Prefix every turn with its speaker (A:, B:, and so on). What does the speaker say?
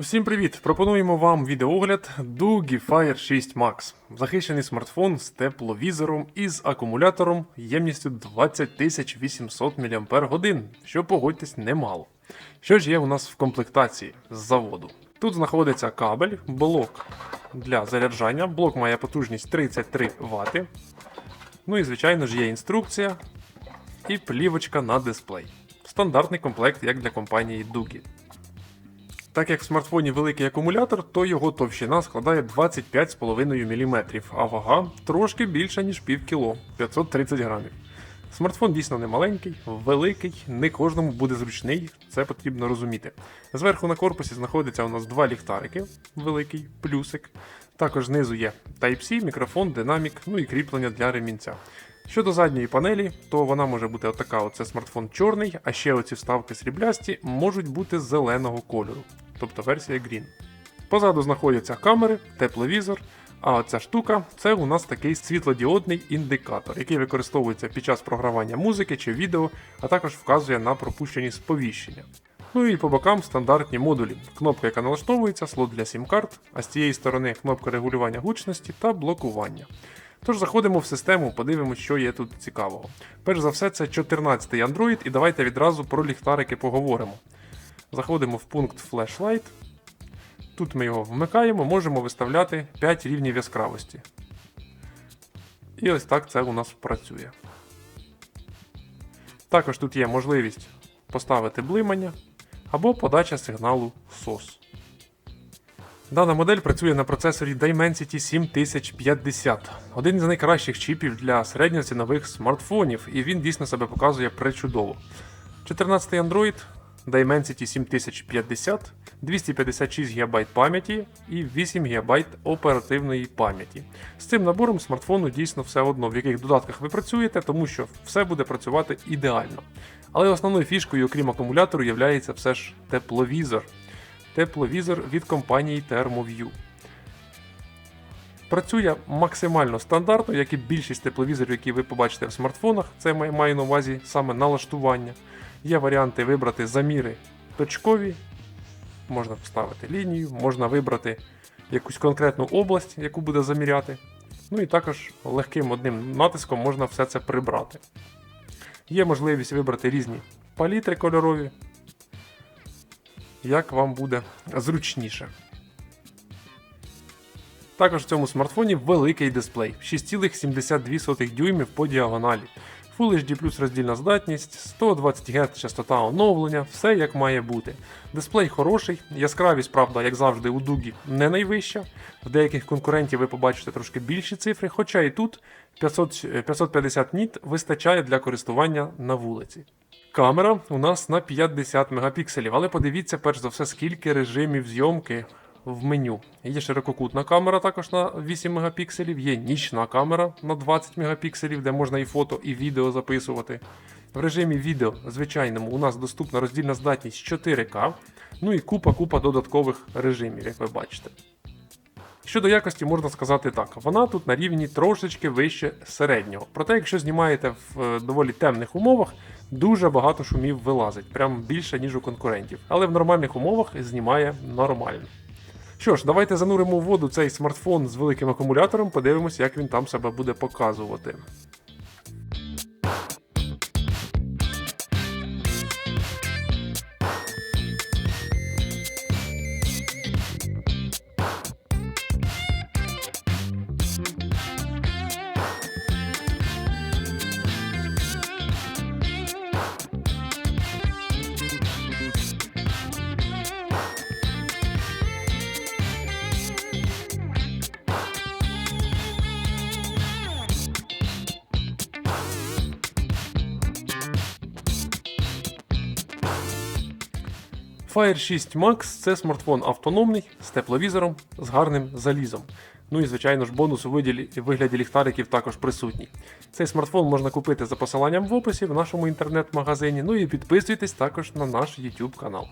A: Усім привіт! Пропонуємо вам відеогляд Doogee Fire 6 Max. Захищений смартфон з тепловізором і з акумулятором ємністю 20800 мАч, що погодьтесь немало. Що ж є у нас в комплектації з заводу? Тут знаходиться кабель, блок для заряджання. Блок має потужність 33 Вт. Ну і звичайно ж є інструкція і плівочка на дисплей. Стандартний комплект, як для компанії Doogee. Так як в смартфоні великий акумулятор, то його товщина складає 25,5 мм, а вага трошки більша, ніж пів кіло 530 грамів. Смартфон дійсно не маленький, великий, не кожному буде зручний, це потрібно розуміти. Зверху на корпусі знаходиться у нас два ліхтарики, великий плюсик. Також знизу є Type-C, мікрофон, динамік, ну і кріплення для ремінця. Щодо задньої панелі, то вона може бути отака: оце смартфон чорний, а ще оці вставки сріблясті можуть бути зеленого кольору, тобто версія Green. Позаду знаходяться камери, тепловізор. А оця штука це у нас такий світлодіодний індикатор, який використовується під час програвання музики чи відео, а також вказує на пропущені сповіщення. Ну і по бокам стандартні модулі. Кнопка, яка налаштовується, слот для сім-карт, а з цієї сторони кнопка регулювання гучності та блокування. Тож заходимо в систему, подивимося, що є тут цікавого. Перш за все, це 14-й Android, і давайте відразу про ліхтарики поговоримо. Заходимо в пункт Flashlight. Тут ми його вмикаємо, можемо виставляти 5 рівнів яскравості. І ось так це у нас працює. Також тут є можливість поставити блимання або подача сигналу SOS. Дана модель працює на процесорі Dimensity 7050, один з найкращих чіпів для середньоцінових смартфонів, і він дійсно себе показує пречудово. 14-й Android, Dimensity 7050, 256 ГБ пам'яті і 8 ГБ оперативної пам'яті. З цим набором смартфону дійсно все одно, в яких додатках ви працюєте, тому що все буде працювати ідеально. Але основною фішкою, окрім акумулятору, є все ж тепловізор тепловізор від компанії ThermoView. Працює максимально стандартно, як і більшість тепловізорів, які ви побачите в смартфонах. Це маю на увазі саме налаштування. Є варіанти вибрати заміри точкові, можна вставити лінію, можна вибрати якусь конкретну область, яку буде заміряти. Ну і також легким одним натиском можна все це прибрати. Є можливість вибрати різні палітри кольорові, як вам буде зручніше. Також в цьому смартфоні великий дисплей 6,72 дюймів по діагоналі. Full HD плюс роздільна здатність, 120 Гц частота оновлення, все як має бути. Дисплей хороший, яскравість, правда, як завжди, у дугі не найвища. В деяких конкурентів ви побачите трошки більші цифри, хоча і тут 500, 550 ніт вистачає для користування на вулиці. Камера у нас на 50 мегапікселів, але подивіться, перш за все, скільки режимів зйомки в меню. Є ширококутна камера також на 8 мегапікселів, є нічна камера на 20 мегапікселів, де можна і фото, і відео записувати. В режимі відео, звичайному, у нас доступна роздільна здатність 4К, ну і купа-купа додаткових режимів, як ви бачите. Щодо якості, можна сказати так, вона тут на рівні трошечки вище середнього. Проте, якщо знімаєте в е, доволі темних умовах, дуже багато шумів вилазить, прям більше, ніж у конкурентів. Але в нормальних умовах знімає нормально. Що ж, давайте зануримо в воду цей смартфон з великим акумулятором, подивимося, як він там себе буде показувати. Fire 6 Max це смартфон автономний з тепловізором з гарним залізом. Ну і, звичайно ж, бонус у вигляді ліхтариків також присутній. Цей смартфон можна купити за посиланням в описі в нашому інтернет-магазині. Ну і підписуйтесь також на наш YouTube канал.